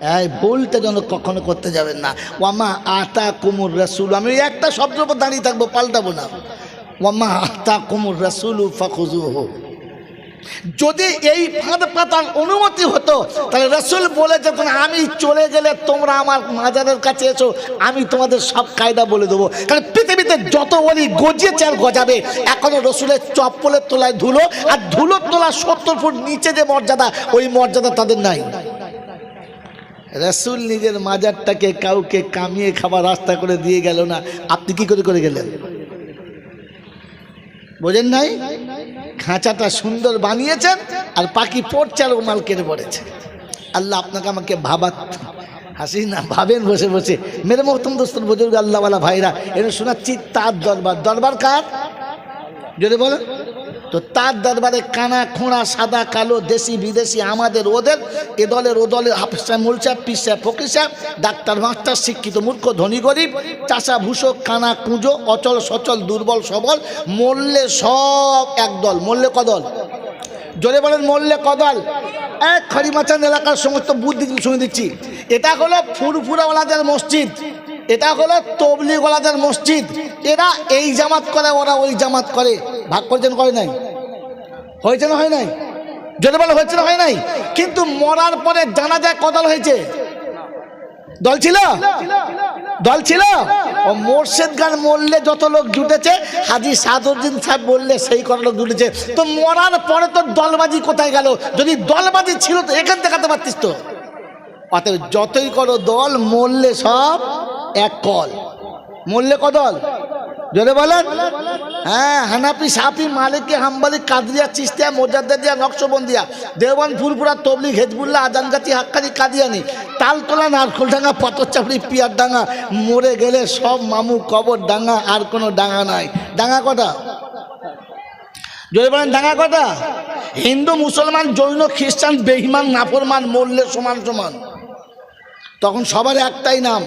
এই ভুলটা যেন কখনো করতে যাবেন না। ওয়ামা আতা কুমুর রসুল। আমি একটা শব্দের উপর দাঁড়িয়ে থাকব, পাল্টাবো না। ওয়ামা আতা কুমুর রসুল ফাখুজু হোক যদি এই ফাঁদ পাতার অনুমতি হতো, তাহলে রসুল বলে যখন আমি চলে গেলে তোমরা আমার মাজারের কাছে এসো, আমি তোমাদের সব কায়দা বলে দেবো। কারণ পৃথিবীতে যত বলি গজিয়ে চাল গজাবে, এখনও রসুলের চপ্পলের তোলায় ধুলো, আর ধুলোর তোলা সত্তর ফুট নিচে যে মর্যাদা, ওই মর্যাদা তাদের নাই। রসুল নিজের মাজারটাকে কাউকে কামিয়ে খাবার রাস্তা করে দিয়ে গেল না। আপনি কি করে করে গেলেন? বোঝেন নাই? খাঁচাটা সুন্দর বানিয়েছেন আর পাখি পড়ছে আর মাল কেটে পড়েছে। আল্লাহ আপনাকে আমাকে ভাবাত। হাসি না, ভাবেন বসে বসে। মেরে মহতম দোস্তর বুজুর্গ আল্লাহওয়ালা ভাইরা এটা শোনাচ্ছি তার দরবার। দরবার কার? যদি বলেন। তো তার দরবারে কানা, খোঁড়া, সাদা, কালো, দেশি, বিদেশি, আমাদের, ওদের, এ দলের, ও দলের হাফসা মুলসা পিসা ফকিসা ডাক্তার, মাস্টার, শিক্ষিত, মূর্খ, ধনী, গরিব, চাষা, ভূষক, কানা, কুঁজো, অচল, সচল, দুর্বল, সবল, মরলে সব একদল মরলে কদল? জোরে বলেন, মরলে কদল? এক খড়িমাচান এলাকার সমস্ত বুদ্ধি শুনে দিচ্ছি। এটা হলো ফুরফুরাওয়ালাদের মসজিদ। এটা হলো তবলিগওয়ালাদের মসজিদ। এরা এই জামাত করে, ওরা ওই জামাত করে। ভাগ করছেন করে নাই? হয়েছে না হয় নাই? যদি বলে, হয়েছে না হয় নাই? কিন্তু মরার পরে জানা যায় কদল হয়েছে? দল ছিল? দল ছিল? ও মোর্শেদ গান মরলে যত লোক জুটেছে, হাজি সাদুদ্দিন সাহেব বললে সেই কত লোক জুটেছে। তো মরার পরে তো দলবাজি কোথায় গেল? যদি দলবাজি ছিল, তো এখান দেখাতে পারতিস তো। অতএব যতই করো দল, মরলে সব এক কল। মরলে কদল জোরে বলেন। হ্যাঁ হানাপি সাপি মালিকি, হাম্বালি, কাদরিয়া, চিস্তিয়া মোজাদ্দিয়া নকশবন্দিয়া দেওয়ান ফুরপুরা তবলিগ, হেজবুল্লাহ আজানগাতি হাক্কানি, কাদিয়ানি, তালতলা, নারকোলডাঙ্গা পাথরচাপড়ি পিয়ার ডাঙ্গা মরে গেলে সব মামু, কবর, ডাঙ্গা, আর কোনো ডাঙ্গা নাই। ডাঙ্গা কটা? জোরে বলেন, ডাঙ্গা কটা? হিন্দু, মুসলমান, জৈন, খ্রিস্টান বেহিমান নাফরমান মরলে সমান সমান। তখন সবার একটাই নাম।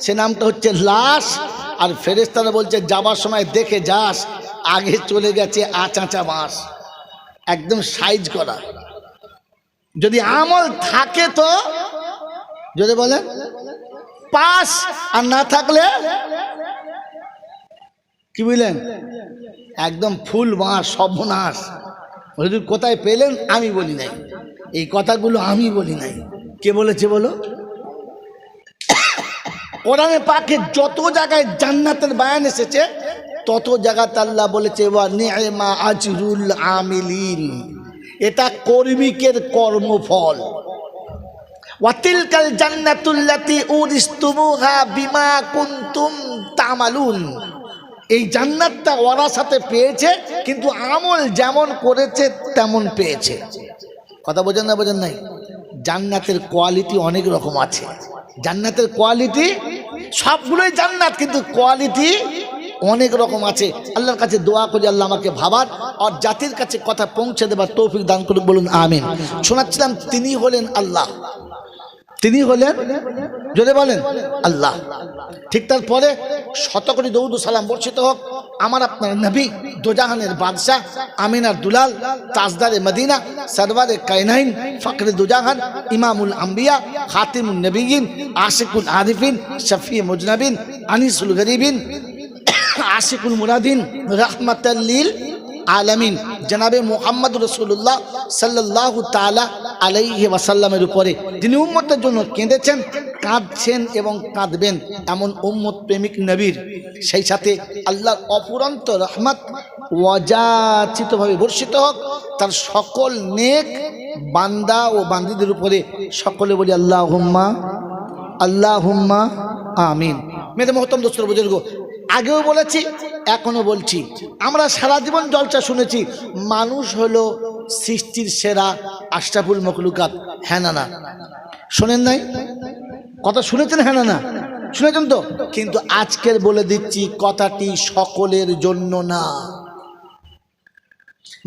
সে নামটা হচ্ছে লাশ, আর ফেরেস্তারা বলছে, যাবার সময় দেখে যাস, আগে চলে গেছে আচাঁচা বাঁশ। একদম সাইজ করা। যদি আমল থাকে তো, যদি বলেন পাস, আর না থাকলে, কি বুঝলেন? একদম ফুল বাঁশ, সর্বনাশ। হুজুর, কোথায় পেলেন? আমি বলি নাই। এই কথাগুলো আমি বলি নাই। কে বলেছে বলো? কোরআনে পাকে যত জায়গায় জান্নাতের বায়ান এসেছে, তত জায়গাতে আল্লাহ বলেছে, ওয়া নি'মা আজরুল আমিলিন। এটা কর্মিকের কর্মফল। ওয়াতিলকাল জান্নাতুল্লাতি উরিস্তুমুহা বিমা কুনতুম তামালুন। এই জান্নাতটা ওরা সাথে পেয়েছে, কিন্তু আমল যেমন করেছে, তেমন পেয়েছে। কথা বোঝেন না, বোঝেন নাই? জান্নাতের কোয়ালিটি অনেক রকম আছে। জান্নাতের কোয়ালিটি সবগুলোই জান্নাত, কিন্তু কোয়ালিটি অনেক রকম আছে। আল্লাহর কাছে দোয়া করি, আল্লাহ আমাকে ভাবার, আর জাতির কাছে কথা পৌঁছে দেবার তৌফিক দান করুন বলুন আমিন। শোনাচ্ছিলাম, তিনি হলেন আল্লাহ। তিনি হলেন যদি বলেন, আল্লাহ। ঠিক তারপরে শতকরি দৌদ সালাম বর্ষিত হোক। আমার আপনার নবী দোজাহানের বাদশাহ আমিনার দুলাল, তাজদারে মদিনা, সরওয়ারে কায়নাইন ফখরে দুজাহান, ইমামুল আম্বিয়া খাতিমুল নবীন আশিকুল আরিফিন শফি মুজনবিন, আনিসুল গরিবিন, আশিকুল মুরাদিন রহমতাল্লিল আলামিন, জনাবে মোহাম্মদ রসুল্লাহ সাল্লাহ তালা আলাইহি ওয়াসাল্লামের উপরে। তিনি উম্মতের জন্য কেঁদেছেন, কাঁদছেন এবং কাঁদবেন এমন উম্মত প্রেমিক নবীর। সেই সাথে আল্লাহর অপুরন্ত রহমত অযাচিতভাবে বর্ষিত হোক, তার সকল নেক বান্দা ও বান্দিদের উপরে সকলে বলি আল্লাহ হুম্মা আল্লাহ হুম্মা আমিন। মেয়েদের মহতম দোস্তর বুজুর্গ আগেও বলেছি এখনও বলছি। আমরা সারা জীবন জলসা শুনেছি, মানুষ হলো সৃষ্টির সেরা আশরাফুল মখলুকাত। হ্যাঁ না না। শোনেন নাই? কথা শুনেছেন হ্যাঁ না না? শুনেছেন তো? কিন্তু আজকের বলে দিচ্ছি, কথাটি সকলের জন্য না।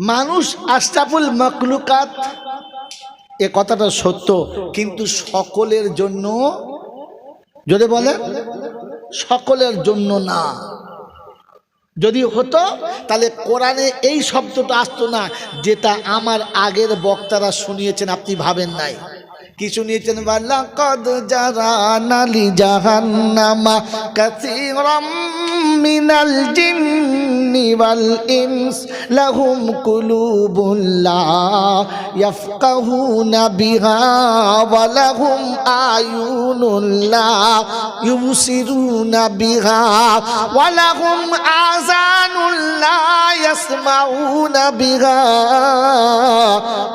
মানুষ আশরাফুল মকলুকাত এ কথাটা সত্য, কিন্তু সকলের জন্য, যদি বলে সকলের জন্য না। যদি হতো, তাহলে কোরআনে এই শব্দটা আসতো না, যেটা আমার আগের বক্তারা শুনিয়েছেন, আপনি ভাবেন নাই। কি শুনিয়েছেন বালা কদ যারা الجن والإنس لهم قلوب لا يفقهون بها ولهم أعين لا يبصرون بها ولهم آذان لا يسمعون بها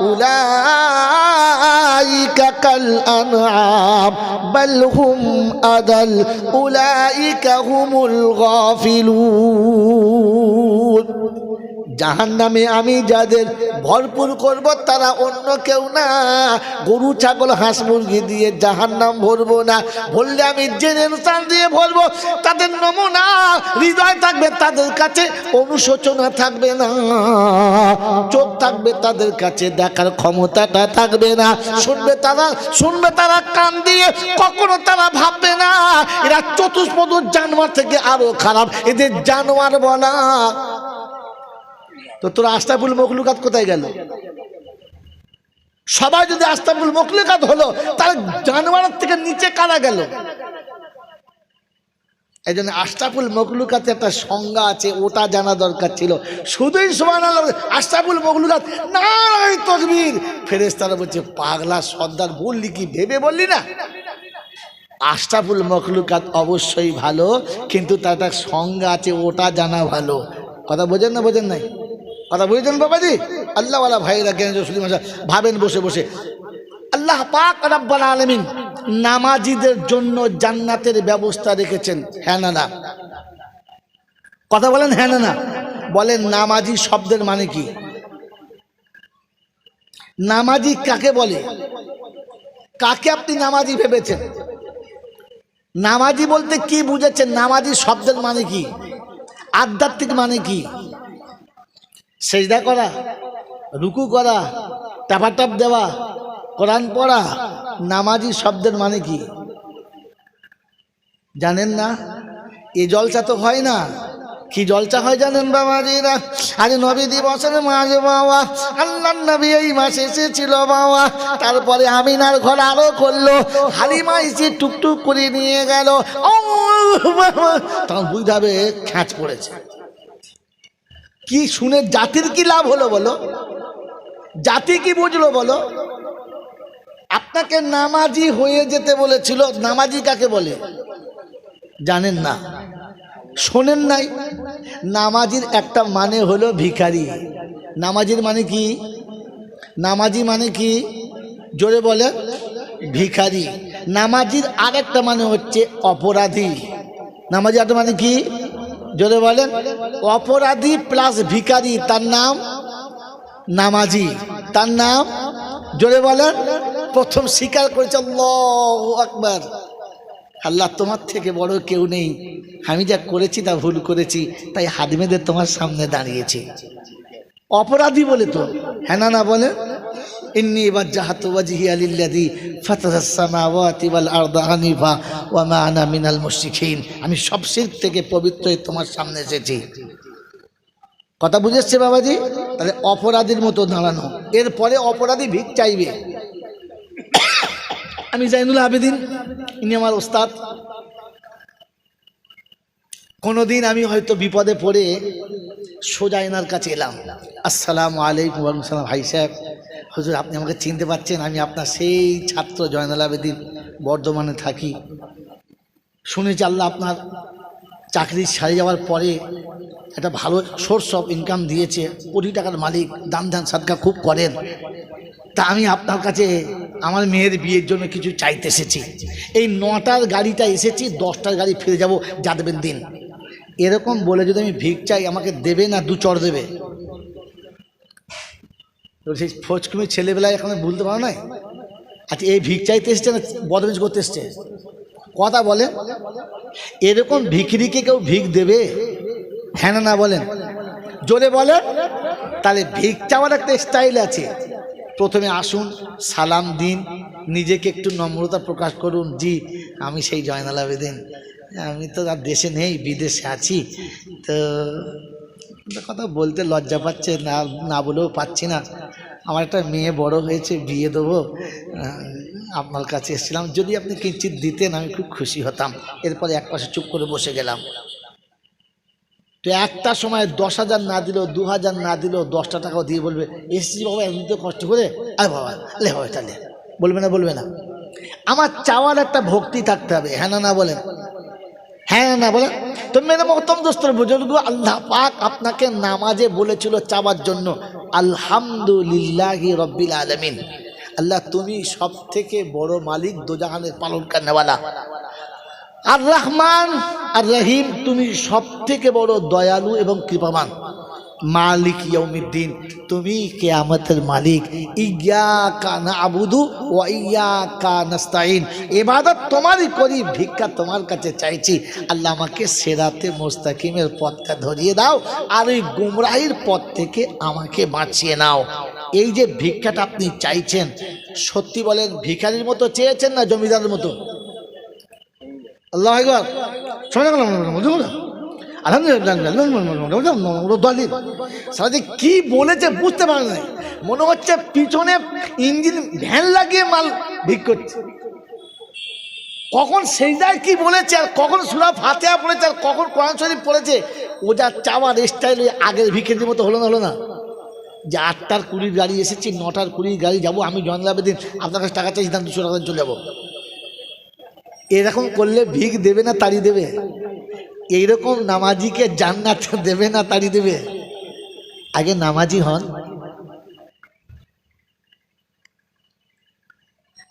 أولئك كالأنعام بل هم أدل أولئك هم الغافلون Mahmud জাহান নামে আমি যাদের ভরপুর করব, তারা অন্য কেউ না। গরু, ছাগল, হাঁস, মুরগি দিয়ে জাহান নাম ভরবো না। ভরলে আমি জেনে স্থান দিয়ে ভরবো, তাদের নমুনা হৃদয় থাকবে, তাদের কাছে অনুশোচনা থাকবে না। চোখ থাকবে, তাদের কাছে দেখার ক্ষমতাটা থাকবে না। শুনবে তারা শুনবে তারা কান দিয়ে, কখনো তারা ভাববে না। এরা চতুষ্পদ জানোয়ার থেকে আরও খারাপ। এদের জানোয়ার বলা তো তোর আস্তাবুল মখলুকাত কোথায় গেল? সবাই যদি আস্তাবুল মখলুকাত হলো, তাহলে জানোয়ারের থেকে নিচে কারা গেল? এই জন্য আশরাফুল মখলুকাতে একটা সংজ্ঞা আছে, ওটা জানা দরকার ছিল। শুধুই সমান আশরাফুল মখলুকাত নারাই তকবীর। ফেরেস্তারা বলছে, পাগলা সর্দার, বললি কি, ভেবে বললি না? আশরাফুল মখলুকাত অবশ্যই ভালো, কিন্তু তার একটা সংজ্ঞা আছে, ওটা জানা ভালো। কথা বোঝেন না, বোঝেন নাই? কথা বুঝেছেন বাবাজি? আল্লাহওয়ালা ভাইরা জ্ঞান ভাবেন, বসে বসে। আল্লাহ পাক রাব্বাল আলামিন নামাজিদের জন্য জান্নাতের ব্যবস্থা রেখেছেন। হ্যাঁ না না? কথা বলেন হ্যাঁ না না? বলেন নামাজি শব্দের মানে কি? নামাজি কাকে বলে? কাকে আপনি নামাজি ভেবেছেন? নামাজি বলতে কি বুঝেছেন? নামাজি শব্দের মানে কি? আধ্যাত্মিক মানে কি? সেজদা করা, রুকু করা, টাপাটাপ দেওয়া, কোরআন পড়া, নামাজি শব্দের মানে কি? জানেন না? এ জলসা তো হয় না। কি জলসা হয় জানেন বাবাজিরা? আজ নবী দিবসের মাঝে বাবা আল্লাহ নবী এই মাসে এসেছিল বাবা। তারপরে আমিনার ঘর আরও করল হালিমা এসে টুকটুক করে নিয়ে গেল। বাবা তখন বুঝাবে খ্যাঁচ পড়েছে। কি শুনে জাতির কি লাভ হলো বলো? জাতি কি বুঝলো বলো? আপনাকে নামাজি হয়ে যেতে বলেছিল, নামাজি কাকে বলে? জানেন না। শোনেন নাই। নামাজির একটা মানে হলো ভিখারি। নামাজির মানে কি? নামাজি মানে কি? জোরে বলে, ভিখারি। নামাজির আরেকটা মানে হচ্ছে অপরাধী। নামাজি একটা মানে কি? জোরে বলেন, অপরাধী প্লাস ভিকারি তার নাম নামাজি। তার নাম জোরে বলেন, প্রথম স্বীকার করেছে আকবার। আল্লাহ তোমার থেকে বড় কেউ নেই। আমি যা করেছি তা ভুল করেছি, তাই বেঁধে তোমার সামনে দাঁড়িয়েছি। অপরাধী বলে তো হ্যাঁ না বলে ইন্নি লিল্লাযী ফাতারাস সামাওয়াতি ওয়াল আরদা হানিফা ওয়া মা আনা মিনাল মুশরিকিন আমি সব শিরক থেকে পবিত্র তোমার সামনে এসেছি। কথা বুঝেছে বাবাজি? তাহলে অপরাধীর মতো দাঁড়ানো। এরপরে অপরাধী ভিক চাইবে। আমি জাইনুল আবেদিন, ইনি আমার ওস্তাদ। কোনোদিন আমি হয়তো বিপদে পড়ে সোজা এনার কাছে এলাম। আসসালামু আলাইকুম সালাম ভাই সাহেব হুজুর, আপনি আমাকে চিনতে পারছেন, আমি আপনার সেই ছাত্র জয়নাল আবেদিন বর্ধমানে থাকি। শুনেছি আল্লাহ আপনার চাকরি ছাড়ে যাওয়ার পরে একটা ভালো সোর্স অফ ইনকাম দিয়েছে, কোটি টাকার মালিক, দান ধান সাদকা খুব করেন। তা আমি আপনার কাছে আমার মেয়ের বিয়ের জন্য কিছু চাইতে এসেছি। এই নটার গাড়িটা এসেছি, দশটার গাড়ি ফিরে যাব যা দেবেন দিন। এরকম বলে যদি আমি ভিক চাই আমাকে দেবে না, দু চড় দেবে। তো সেই ফোজকুমি ছেলেবেলায় এখানে ভুলতে পারো না আচ্ছা এই ভিক চাইতে এসছে না বদমেজ করতে এসছে? কথা বলে। এরকম ভিখিরিকে কেউ ভিক দেবে? হ্যাঁ না বলেন। জোরে বলেন তাহলে ভিক চাওয়ার একটা স্টাইল আছে। প্রথমে আসুন, সালাম দিন, নিজেকে একটু নম্রতা প্রকাশ করুন। জি, আমি সেই জয়নাল আবেদিন। আমি তো আর দেশে নেই, বিদেশে আছি। তো কথা বলতে লজ্জা পাচ্ছে, না না বলেও পাচ্ছি না। আমার একটা মেয়ে বড় হয়েছে, বিয়ে দেবো। আপনার কাছে এসেছিলাম। যদি আপনি কিঞ্চিত দিতেন, আমি খুব খুশি হতাম। এরপরে এক পাশে চুপ করে বসে গেলাম। তো একটা সময় দশ হাজার না দিলেও, দু হাজার না দিলেও দশটা টাকাও দিয়ে বলবে এসেছি বাবা এমনিতে কষ্ট করে? আরে বাবা, লে বাবা, তাহলে বলবে না বলবে না। আমার চাওয়ার একটা ভক্তি থাকতে হবে হ্যাঁ না বলেন। হ্যাঁ না, বলে, তো মেরে মহতম দোস্তর বুজুর্গ আল্লাহ পাক আপনাকে নামাজে বলেছিল চাওয়ার জন্য, আলহামদুলিল্লাহ রব্বিল আলমিন। আল্লাহ, তুমি সব থেকে বড় মালিক দোজাহানের পালন কান্নাওয়ালা আর রহমান, আর রহিম, তুমি সব থেকে বড় দয়ালু এবং কৃপামান মালিক ইয়ৌমিদ্দিন তুমি কেয়ামতের মালিক। ইয়া কা না আবুদু ও ইয়া কা নাস্তাইন এবাদত তোমারই করি, ভিক্ষা তোমার কাছে চাইছি। আল্লাহ আমাকে সেরাতে মোস্তাকিমের পথটা ধরিয়ে দাও আর ওই গুমরাহির পথ থেকে আমাকে বাঁচিয়ে নাও। এই যে ভিক্ষাটা আপনি চাইছেন, সত্যি বলেন, ভিখারির মতো চেয়েছেন না জমিদারের মতো? আল্লাহ শোনা গেল আলহামদুলিল্লাহ যে কি বলেছে বুঝতে পারে নাই। মনে হচ্ছে পিছনে ইঞ্জিন ভ্যান লাগিয়ে মাল ভিক করছে। কখন সেইটাই কি বলেছে আর কখন সুরা ফাতেহা পড়েছে আর কখন কোরআন শরীফ পড়েছে, ও যা চাওয়ার স্টাইল ওই আগের ভিকের মতো হলো না হলো না। যে আটটার কুড়ির গাড়ি এসেছি, নটার কুড়ির গাড়ি যাব, আমি জনলাভের দিন আপনার কাছে টাকা চাইছি, দাম দুশো টাকা চলে যাব। এরকম করলে ভিক দেবে না তাড়ি দেবে? এইরকম নামাজিকে জান্নাত দেবে না তাড়ি দেবে আগে নামাজি হন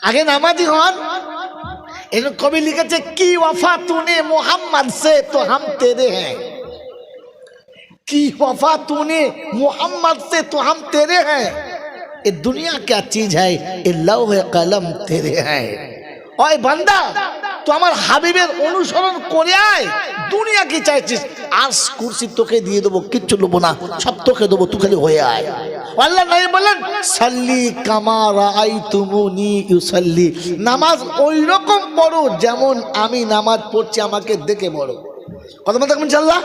আগে নামাজি হন এর কবি লিখেছে কি ওয়াফা তুনে মোহাম্মদ সে তো হাম তেরে হ্যাঁ की वफा तूने मोहम्मद से तो हम तेरे हैं ये दुनिया क्या चीज है ये लौह कलम तेरे हैं ওই বান্দা তো আমার হাবিবের অনুসরণ করে আয় দুনিয়া কি চাইছিস? আজ কুরসি তোকে দিয়ে দেবো, কিচ্ছু নেব না, সব তোকে দেবো, তুই খালি হয়ে আয়। আল্লাহ নাই বলেন সাল্লি কামারা আই তুমুনি ইউসাল্লি। নামাজ ওই রকম পড়ো যেমন আমি নামাজ পড়ছি, আমাকে দেখে পড়ো। কথা বলতে থাকবেন চাল্লা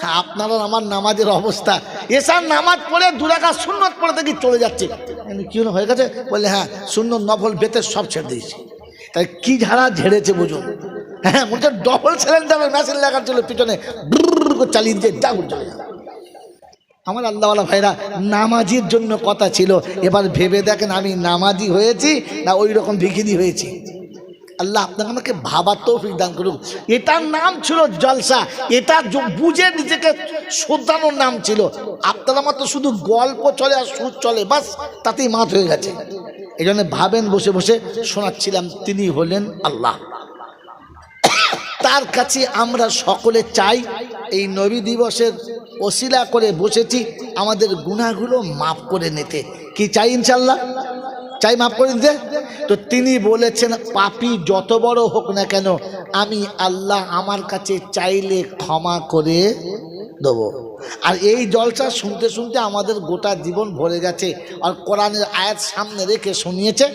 হ্যাঁ আপনারা আমার নামাজের অবস্থা। এসার নামাজ পড়ে দুরাকা সুন্নত পড়ে দেখি চলে যাচ্ছে। আমি কি হয়ে গেছে? বললে হ্যাঁ সুন্নত নফল বেতের সব ছেড়ে দিয়েছি। তাই কি ঝাড়া ঝেড়েছে বুঝুন হ্যাঁ বলছে ডবল সিলিন্ডারের মেশিন লাগার ছিল পিছনে চালিয়ে দিয়ে আমার আল্লাহওয়ালা ভাইরা, নামাজির জন্য কথা ছিল। এবার ভেবে দেখেন আমি নামাজি হয়েছি না ওই রকম ভিখিরি হয়েছি? আল্লাহ আপনাকে আমাকে ভাবার তৌফিক দান করুক। এটার নাম ছিল জলসা। এটা বুঝে নিজেকে শোধানোর নাম ছিল। আপনার আমার তো শুধু গল্প চলে আর সুর চলে, বাস তাতেই মাত হয়ে গেছে। এই জন্য ভাবেন, বসে বসে শোনাচ্ছিলাম, তিনি হলেন আল্লাহ। তার কাছে আমরা সকলে চাই, এই নবী দিবসের ওসিলা করে বসেছি, আমাদের গুণাগুলো মাফ করে নিতে। কি চাই ইনশাল্লাহ চাই মাফ করে দিতে? তো তিনি বলেছেন, পাপি যত বড় হোক না কেন, আমি আল্লাহ আমার কাছে চাইলে ক্ষমা করে দেবো। আর এই জলসা শুনতে শুনতে আমাদের গোটা জীবন ভরে গেছে। আর কোরআনের আয়াত সামনে রেখে শুনিয়েছে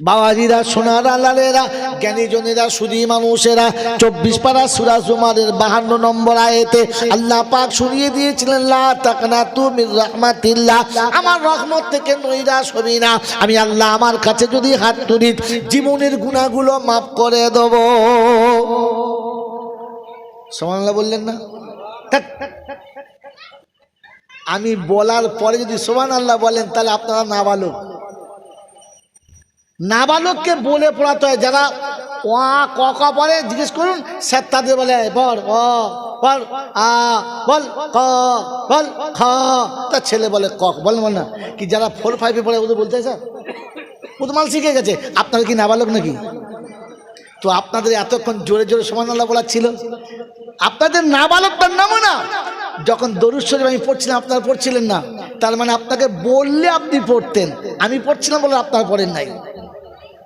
বাবাজিরা, সোনার আলালেরা জ্ঞানীজনেরা সুদী মানুষেরা, চব্বিশ পাড়া সুরা জুমারের বাহান্ন নম্বর আয়েতে আল্লাহ পাক শুনিয়ে দিয়েছিলেন, লা তাকনা তুমি রহমাতিল্লাহ। আমার রহমত থেকে নৈরাশ হবি না। আমি আল্লাহ আমার কাছে যদি হাত তুলি, জীবনের গুণাগুলো মাফ করে দেব। সোমানাল্লাহ বললেন না? আমি বলার পরে যদি সোমান আল্লাহ বলেন, তাহলে আপনারা না ভালো নাবালককে বলে পড়াতে হয়, যারা ওয়া ক ক পরে জিজ্ঞেস করুন স্যার তাদের বলে, বল, অ, বল, আ, বল, ক, বল, খ। তার ছেলে বলে ক, বল না কি যারা ফোর ফাইভে পড়ে, ওদের বলতে স্যার? ও তো মাল শিখে গেছে। আপনারা কি নাবালক নাকি? তো আপনাদের এতক্ষণ জোরে জোরে সমান আল্লাহ বলার ছিল। আপনাদের নাবালকটার নামও না। যখন দরুদ শরীফ আমি পড়ছিলাম, আপনারা পড়ছিলেন না। তার মানে আপনাকে বললে আপনি পড়তেন। আমি পড়ছিলাম বলে আপনারা পড়েন নাই।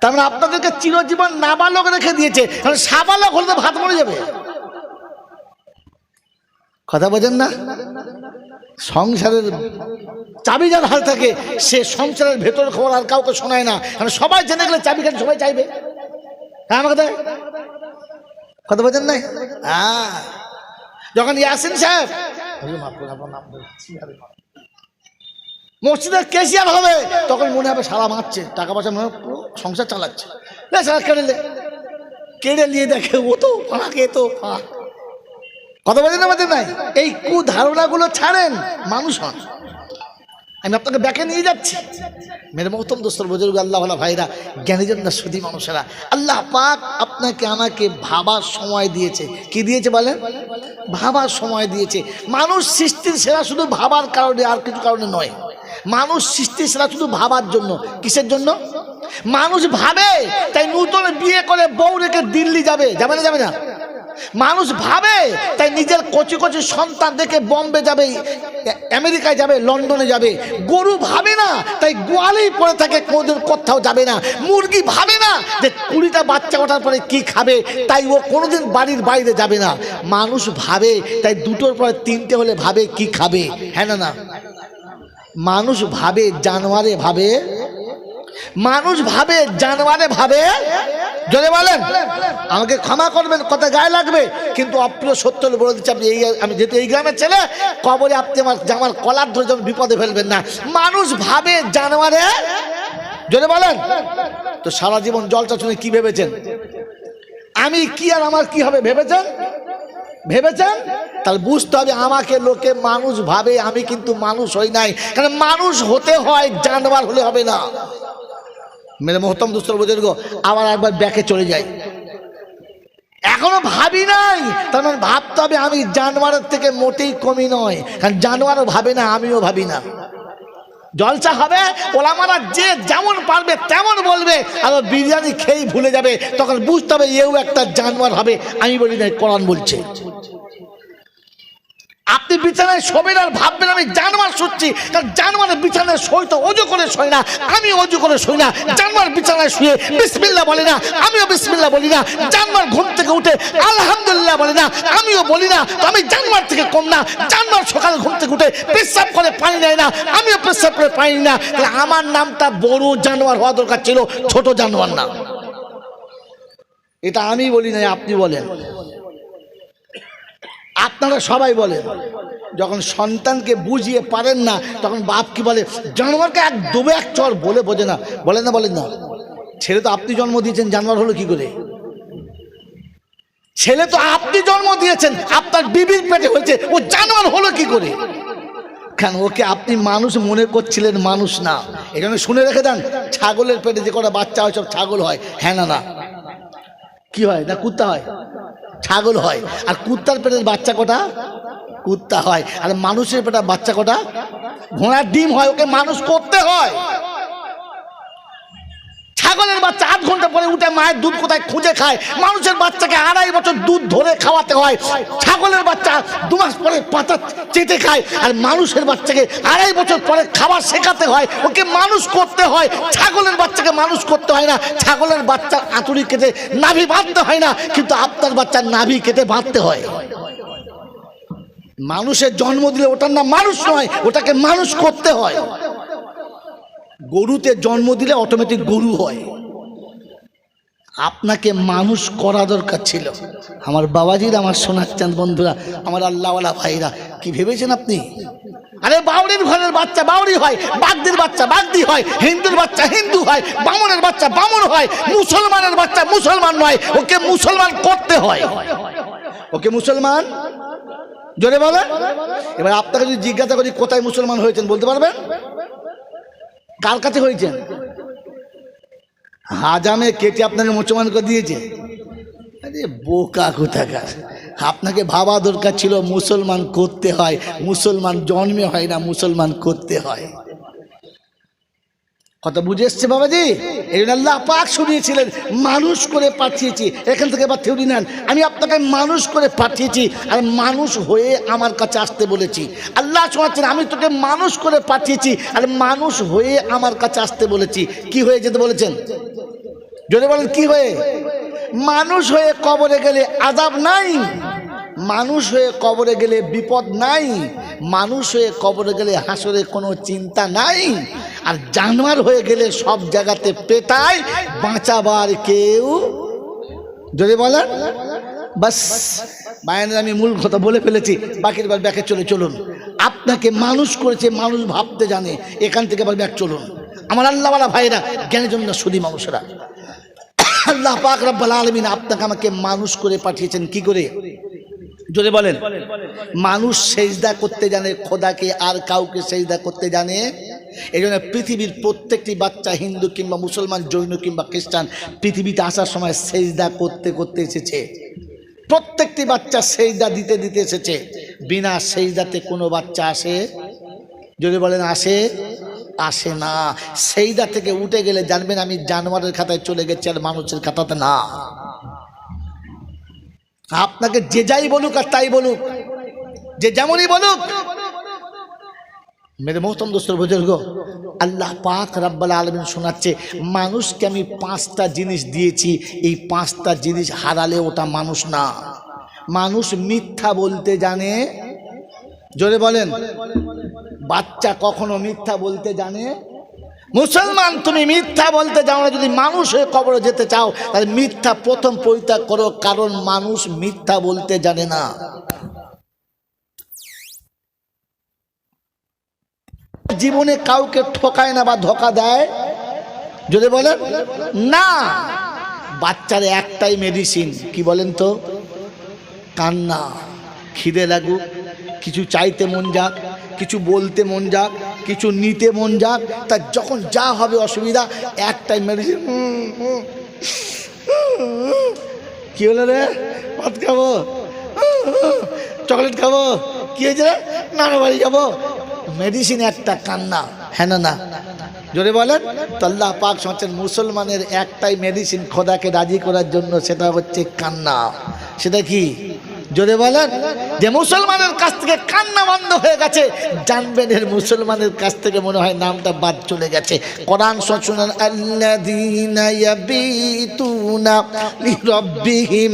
তার মানে আপনাদেরকে চিরজীবন নাবালক রেখে দিয়েছে। সাবালক হলে ভাত মরে যাবে। কথা বোঝেন না? সংসারের চাবি যার হাল থাকে, সে সংসারের ভেতর খবর আর কাউকে শোনায় না। কারণ সবাই জেনে গেলে চাবি কাটে সবাই চাইবে। হ্যাঁ আমার কথা? কথা বলছেন নাই? হ্যাঁ। যখন ইয়াসিন সাহেব মসজিদের কেসিয়ার হবে? তখন মনে হবে সারা মারছে, টাকা পয়সা মনে পুরো সংসার চালাচ্ছে। না সারা কেড়ে। কেড়ে নিয়ে দেখে ও তো ফাঁকে তো ফাঁক। কথা বলেন আমাদের নাই? এই কু কুধারণাগুলো ছাড়েন, মানুষ হন। আমি আপনাকে ব্যাকে নিয়ে যাচ্ছি। মেরে মহতম দোস্তর বুজুর্গ, আল্লাহ ভাইরা জ্ঞানীজন না সুদী মানুষেরা। আল্লাহ পাক আপনাকে, আমাকে ভাবার সময় দিয়েছে। কি দিয়েছে বলেন? ভাবার সময় দিয়েছে। মানুষ সৃষ্টির সেরা শুধু ভাবার কারণে, আর কিছু কারণে নয়। মানুষ সৃষ্টির সেরা শুধু ভাবার জন্য। কিসের জন্য? মানুষ ভাবে, তাই নূতন বিয়ে করে বউ রেখে দিল্লি যাবে। যাবে না যাবে না? মানুষ ভাবে, তাই নিজের কচি কচি সন্তান দেখে বম্বে যাবে, আমেরিকায় যাবে, লন্ডনে যাবে। গরু ভাবে না, তাই গোয়ালেই পড়ে থাকে, কোনোদিন কোথাও যাবে না। মুরগি ভাবে না যে কুড়িটা বাচ্চা ওঠার পরে কি খাবে, তাই ও কোনোদিন বাড়ির বাইরে যাবে না। মানুষ ভাবে, তাই দুটোর পরে তিনটে হলে ভাবে কি খাবে। হ্যাঁ না না? মানুষ ভাবে, জানোয়ারে ভাবে। মানুষ ভাবে, জানোয়ারে ভাবে। জোরে বলেন। আমাকে ক্ষমা করবেন, কথা গায়ে লাগবে, কিন্তু অপ্রিয় সত্য বলে দিচ্ছি, আপনি এই, আমি যেহেতু এই গ্রামের ছেলে, কবরে আপনি আমার জামার কলার ধরে যেন বিপদে ফেলবেন না। মানুষ ভাবে, জানোয়ারে। জোরে বলেন। তো সারা জীবন জলটা শুনে কি ভেবেছেন? আমি কি আর আমার কি হবে ভেবেছেন? ভেবেছেন? তাহলে বুঝতে হবে আমাকে লোকে মানুষ ভাবে, আমি কিন্তু মানুষ হই নাই। কারণ মানুষ হতে হয় জানবার হলে হবে না। মেরে মহতম দুস্তর বুজুর্গ আবার একবার ব্যাকে চলে যাই। এখনও ভাবি নাই। তার মানে ভাবতে হবে আমি জানোয়ারের থেকে মোটেই কমি নয়। কারণ জানোয়ারও ভাবে না, আমিও ভাবি না। জলসা হবে, ওলামারা যে যেমন পারবে তেমন বলবে, আর বিরিয়ানি খেয়েই ভুলে যাবে। তখন বুঝতে হবে, এও একটা জানোয়ার হবে। আমি বলি না কোরআন বলছে। আপনি বিছানায় শোবেন আর ভাববেন, আমি জানোয়ার শুচ্ছি। কারণ জানোয়ারের বিছানায় শোয় তো অজু করে শোয় না আমি অজু করে শুই না। জানোয়ার বিছানায় শুয়ে বিসমিল্লা বলে না, আমিও বিসমিল্লা বলি না। জানোয়ার ঘুম থেকে উঠে আলহামদুলিল্লাহ বলে না, আমিও বলি না। তো আমি জানোয়ার থেকে কম না, জানোয়ার সকালে ঘুম থেকে উঠে পেশাব করে পানি নেয় না, আমিও পেশাব করে পানি না। আমার নামটা বড় জানোয়ার হওয়া দরকার ছিল, ছোট জানোয়ার না এটা আমি বলি না আপনি বলেন। আপনারা সবাই বলেন যখন সন্তানকে বুঝিয়ে পারেন না, তখন বাপ কি বলে, জানোয়ারকে এক দুবে এক চর বলে বোঝে না। বলেন না বলেন না। ছেলে তো আপনি জন্ম দিয়েছেন, জানোয়ার হলো কি করে? ছেলে তো আপনি জন্ম দিয়েছেন, আপনার বিবির পেটে হয়েছে, ও জানোয়ার হলো কি করে? কেন ওকে আপনি মানুষ মনে করছিলেন মানুষ না? এখানে শুনে রেখে দেন, ছাগলের পেটে যে কটা বাচ্চা হয়, সব ছাগল হয়। হ্যাঁ না না। কি হয়? না কুত্তা হয়? ছাগল হয়। আর কুত্তার পেটের বাচ্চা কটা? কুত্তা হয়। আর মানুষের পেটের বাচ্চা কটা? ঘোড়ার ডিম হয়, ওকে মানুষ করতে হয়। ছাগলের বাচ্চা আধ ঘণ্টা পরে উঠে মায়ের দুধ কোথায় খুঁজে খায়? মানুষের বাচ্চাকে আড়াই বছর দুধ ধরে খাওয়াতে হয়। ছাগলের বাচ্চা দু মাস পরে পাতা চেটে খায় আর মানুষের বাচ্চাকে আড়াই বছর পরে খাবার শেখাতে হয়। ওকে মানুষ করতে হয়। ছাগলের বাচ্চাকে মানুষ করতে হয় না। ছাগলের বাচ্চার আঁতুড়ি কেটে নাভি বাঁধতে হয় না। কিন্তু আপনার বাচ্চার নাভি কেটে বাঁধতে হয়। মানুষের জন্ম দিলে ওটার নাম মানুষ নয়, ওটাকে মানুষ করতে হয়। গরুতে জন্ম দিলে অটোমেটিক গরু হয়। আপনাকে মানুষ করা দরকার ছিল। আমার বাবাজির, আমার শোনাচ্ছেন বন্ধুরা, আমার আল্লাহওয়ালা ভাইরা, কি ভেবেছেন আপনি? আরে বাউরির ঘরের বাচ্চা বাউরি হয়, বাগদির বাচ্চা, বাগদি হয়, হিন্দুর বাচ্চা, হিন্দু হয়, বামনের বাচ্চা, বামন হয়, মুসলমানের বাচ্চা, মুসলমান নয়, ওকে মুসলমান করতে হয়। ওকে মুসলমান? জোরে বলে এবার আপনাকে যদি জিজ্ঞাসা করি, কোথায় মুসলমান হয়েছেন, বলতে পারবেন? কার কাছে হয়েছেন হাজামে কেটে আপনাকে মুসলমান করে দিয়েছে? আরে বোকা কোথাকার। আপনাকে ভাবা দরকার ছিল মুসলমান করতে হয়, মুসলমান জন্মে হয় না, মুসলমান করতে হয়। কথা বুঝে এসছে বাবাজি? এই জন্য আল্লাহ পাক শুনিয়েছিলেন, মানুষ করে পাঠিয়েছি, এখান থেকে এবার থিওরি নেন। আমি আপনাকে মানুষ করে পাঠিয়েছি, আর মানুষ হয়ে আমার কাছে আসতে বলেছি। আল্লাহ শোনাচ্ছেন, আমি তোকে মানুষ করে পাঠিয়েছি, আর মানুষ হয়ে আমার কাছে আসতে বলেছি। কি হয়ে যেতে বলেছেন? যদি বলেন, কি হয়ে? মানুষ হয়ে কবরে গেলে আজাব নাই? মানুষ হয়ে কবরে গেলে বিপদ নাই? মানুষ হয়ে কবরে গেলে হাসরে কোনো চিন্তা নাই? আর জানোয়ার হয়ে গেলে সব জায়গাতে পেটায়, বাঁচাবার কেউ যদি বলেন, বাস মায়ের আমি মূল কথা বলে ফেলেছি, বাকির বার ব্যাকে চলে চলুন। আপনাকে মানুষ করেছে, মানুষ ভাবতে জানে, এখান থেকে আবার ব্যাক চলুন। আমার আল্লাহওয়ালা ভাইরা, জ্ঞানের জন্য সুদী মানুষেরা। আল্লাহ পাক রব্বাল আলমিন আপনাকে আমাকে মানুষ করে পাঠিয়েছেন কি করে? জোরে বলেন। মানুষ সেজদা করতে জানে, খোদাকে আর কাউকে সেজদা করতে জানে এই জন্য পৃথিবীর প্রত্যেকটি বাচ্চা হিন্দু কিংবা মুসলমান, জৈন কিংবা খ্রিস্টান পৃথিবীতে আসার সময় সেজদা করতে করতে এসেছে। প্রত্যেকটি বাচ্চা সেজদা দিতে দিতে এসেছে। বিনা সেজদাতে কোনো বাচ্চা আসে? যদি বলেন আসে আসে না। সেইদা থেকে উঠে গেলে জানবেন আমি জানোয়ারের খাতায় চলে গেছি আর মানুষের খাতাতে না। আপনাকে যে যাই বলুক আর তাই বলুক। যে যেমনই বলুক। মেরে মোহতম দোস্তর বুজুর্গ আল্লাহ পাক রাব্বাল আলমিন শোনাচ্ছে মানুষকে আমি পাঁচটা জিনিস দিয়েছি, এই পাঁচটা জিনিস হারালে ওটা মানুষ না। মানুষ মিথ্যা বলতে জানে। জোরে বলেন। বাচ্চা কখনো মিথ্যা বলতে জানে? মুসলমান, তুমি মিথ্যা বলতে জানো না। যদি মানুষ হয়ে কবরে যেতে চাও, তাহলে মিথ্যা প্রথম পরিত্যাগ করো, কারণ মানুষ মিথ্যা বলতে জানে না। জীবনে কাউকে ঠকায় না বা ধোকা দেয়? যদি বলেন, না। বাচ্চার একটাই মেডিসিন কি বলেন তো? কান্না। খিদে লাগুক, কিছু চাইতে মন যাক, কিছু বলতে মন যাক, কিছু নিতে মন যাক তার যখন যা হবে অসুবিধা, একটাই মেডিসিন কি হলো রে? ভাত খাব? চকলেট খাব? কি হয়েছে রে? নানা বাড়ি যাব? মেডিসিন একটা কান্না। হ্যাঁ না জোরে বলেন। তল্লা পাক সমাজের মুসলমানের একটাই মেডিসিন খোদাকে রাজি করার জন্য, সেটা হচ্ছে কান্না। সেটা কি? জোরে বলেন। যে মুসলমানের কাছ থেকে কান্না বন্ধ হয়ে গেছে, জানবেন এর মুসলমানের কাছ থেকে মনে হয় নামটা বাদ চলে গেছে। কোরআন ইয়াবিতুনা লিরাব্বিহিম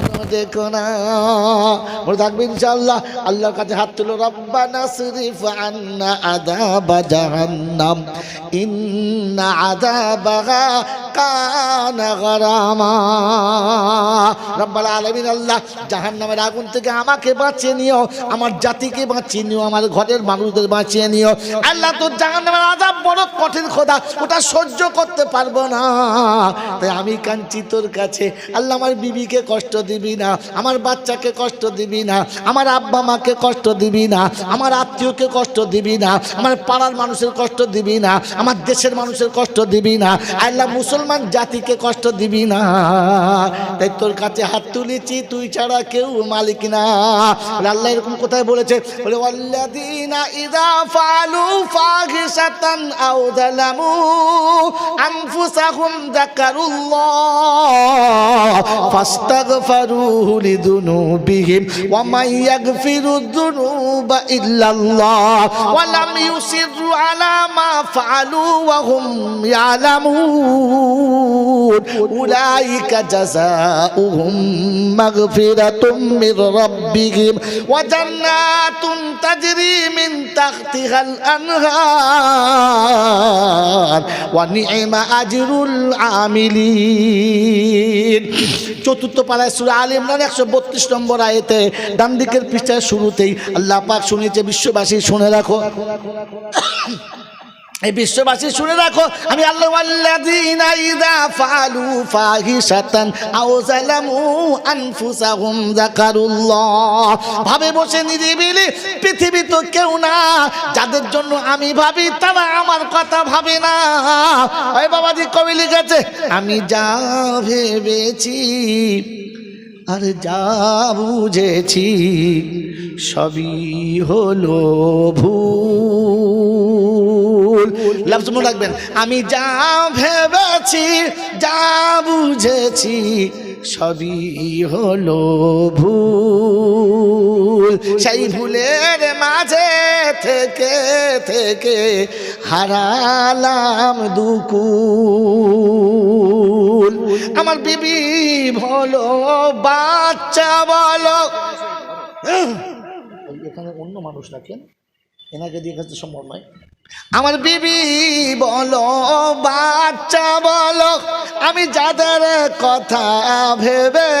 দেখো না। মনে থাকবে ইনশাআল্লাহ। আল্লাহর কাছে হাত তুলো। রব্বানা শরীফ আন্না আদাবা জাহান্নাম। ইন্না আদাবাহা কানা গরামা। রব্বাল আলামিন আল্লাহ, জাহান্নামের আগুন থেকে আমাকে বাঁচিয়ে নিও, আমার জাতিকে বাঁচিয়ে নিও, আমার ঘরের মানুষদের বাঁচিয়ে নিও। আল্লাহ তোর জাহান্নামের আজাব বড় কঠিন খোদা, ওটা সহ্য করতে পারব না। তাই আমি কাঞ্চি তোর কাছে। আল্লাহ আমার বিবিকে কষ্ট দিবি না, আমার বাচ্চাকে কষ্ট দিবি না, আমার আব্বা মাকে কষ্ট দিবি না, আমার আত্মীয়কে কষ্ট দিবি না, আমার পাড়ার মানুষের কষ্ট দিবি না আমার দেশের মানুষের কষ্ট দিবি না। আল্লাহ মুসলমান জাতিকে কষ্ট দিবি না। তাই তোর কাছে হাত তুলেছি, তুই ছাড়া কেউ মালিক না। আল্লাহ এরকম কোথায় বলেছে? বলে, ওয়াল্লাযীনা ইযা ফালু ফাহিশাতান আও যালামু আনফুসাহুম যাকারুল্লাহ ফাস্তাগফারু লিযুনুবিহিম ওয়া মান ইয়াগফিরু যুনুবা ইল্লাল্লাহ ওয়া লাম ইউসিরু আলা মা ফাআলু ইয়ালামুন উলাইকা জাযাউহুম মাগফিরাতুম মির রাব্বিহিম ওয়া জান্নাতুন তাজরি মিন তাহতিহাল আনহার ওয়া নি'মা আজরুল আমিলিন চতুর্থ পাড়ায় সুরা আল ইমরান একশো বত্রিশ নম্বর আয়েতে ডান দিকের পৃষ্ঠায় শুরুতেই আল্লাহ পাক শুনিয়েছে বিশ্ববাসী শুনে রাখো। এই বিশ্ববাসী শুনে রাখো, আমি আল্লাহ ভাবে বসে নিরিবিলি, পৃথিবী তো কেউ না, যাদের জন্য আমি ভাবি তারা আমার কথা ভাবে না। ওই বাবাজি কবি লিখেছে, আমি যা ভেবেছি আর যা বুঝেছি সবই হলো ভুল। ভুল লফজ মনে রাখবেন। আমি যা ভেবেছি, যা বুঝেছি, সবই হলো ভুল। সেই ভুলের মাঝে থেকে থেকে হারালাম দুকুল। আমার বিবি বলো, বাচ্চা বলো। এখানে অন্য মানুষ রাখেন, এনাকে দিয়ে কাছে সম্ভব নয়। আমার বিবি বলো, বাচ্চা বলো, আমি যাদের কথা ভেবে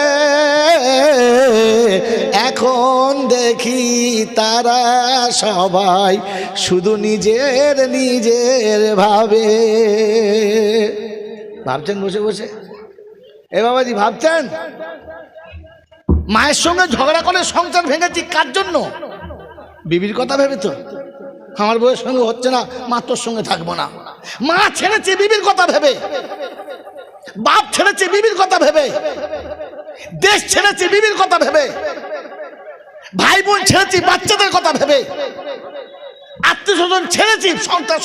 এখন দেখি তারা সবাই শুধু নিজের নিজের ভাবে। ভাবছেন বসে বসে? এ বাবাজি, ভাবছেন? মায়ের সঙ্গে ঝগড়া করে সংসার ভেঙেছি কার জন্য? বিবির কথা ভেবে তো আমার বউয়ের সঙ্গে হচ্ছে না, মা তোর সঙ্গে থাকব না। মা ছেড়েছে বিবির কথা ভেবে। বাপ ছেড়েছে বিবির কথা ভেবে। দেশ ছেড়েছে বিবির কথা ভেবে। ভাই বোন ছেড়েছি বাচ্চাদের কথা ভেবে। আত্মীয় স্বজন ছেড়েছি সন্তান